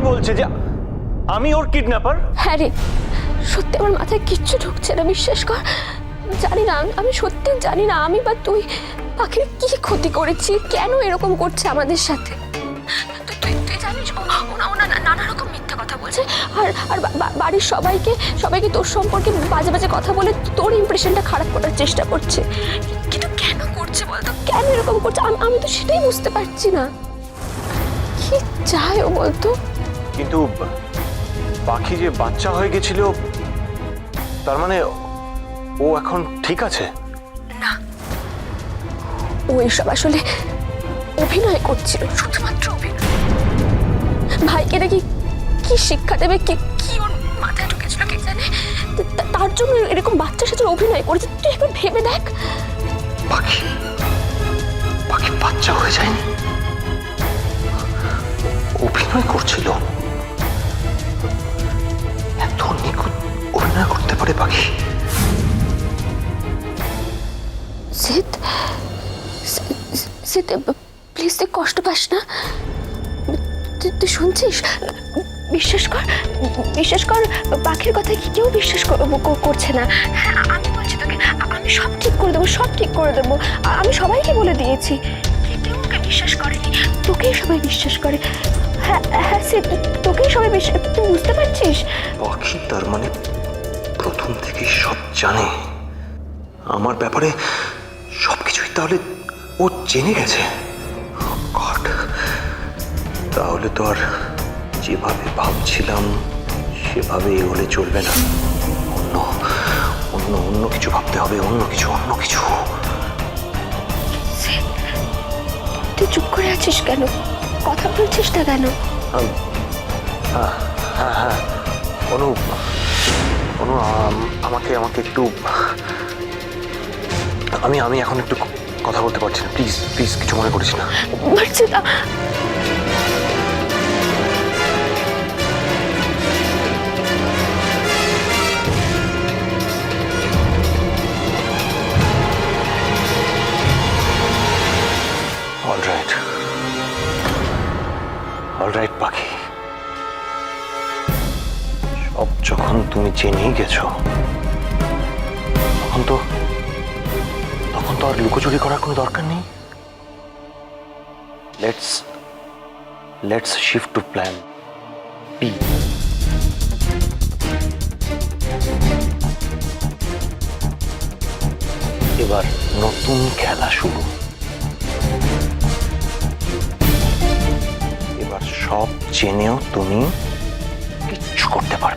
পাখি বলছে যে আমি ওর কিডন্যাপার হ্যাঁ রে, সত্যি আমার মাথায় কিচ্ছু ঢুকছে না, বিশ্বাস কর। জানি না, আমি- সত্যি জানি না, আমি বা তুই পাখির কি ক্ষতি করেছি, কেন এরকম করছে আমাদের সাথে? তুই তুই জানিস ওনা ওনা নানা রকম মিথ্যা কথা বলছে, আর আর বাড়ির সবাইকে সবাইকে তোর সম্পর্কে বাজে বাজে কথা বলে তোর ইমপ্রেশনটা খারাপ করার চেষ্টা করছে। কিন্তু কেন করছে বলতো? কেন এরকম করছে? আমি আমি তো সেটাই বুঝতে পারছি না। কি চায় ও বলতো? কিন্তু পাখি যে বাচ্চা হয়ে গেছিল তার মানে ও এখন ঠিক আছে? না। ও এসব আসলে অভিনয় করছিল শুধুমাত্র অভিনয়। ভাইকে নাকি কি শিক্ষা দেবে কি কি ওর মাথায় ঢুকেছিল কে জানে? তার জন্য এরকম বাচ্চার সাথে অভিনয় করেছে তুই একবার ভেবে দেখ। পাখি পাখি বাচ্চা হয়ে যায়নি? অভিনয় করছিল? সিদ প্লিজ তুই কষ্ট পাস না। তুই শুনছিস? বিশ্বাস কর বিশ্বাস কর, পাখির কথা কি কেউ বিশ্বাস কর- কর- করছে না। হ্যাঁ আমি বলছি তোকে, আমি সব ঠিক করে দেবো, সব ঠিক করে দেবো। আমি সবাইকে বলে দিয়েছি। কেউ ওকে বিশ্বাস করেনি, তোকেই সবাই বিশ্বাস করে। হ্যাঁ হ্যাঁ সে তোকেই সবাই বিশ্বাস তুই বুঝতে পারছিস? পাখি তার মানে প্রথম থেকেই সব জানে। আমার ব্যাপারে সবকিছুই তাহলে ও জেনে গেছে? গড তাহলে তো আর যেভাবে ভাবছিলাম সেভাবে এগোলে চলবে না। অন্য অন্য অন্য কিছু ভাবতে হবে অন্য কিছু অন্য কিছু। তুই চুপ করে আছিস কেন? কথা বলছিস না কেন? হ্যাঁ হ্যাঁ অনু অনু আমাকে আমাকে একটু আমি আমি এখন একটু কথা বলতে পারছি না। প্লিজ প্লিজ কিছু মনে করিস না। পারছি না অল রাইট পাখি। সব যখন তুমি জেনেই গেছো তখন তো তো আর লুকোচুরি করার কোনো দরকার নেই? Let's let's shift to plan B এবার নতুন খেলা শুরু। এবার সব জেনেও তুমি কিচ্ছু করতে পারবে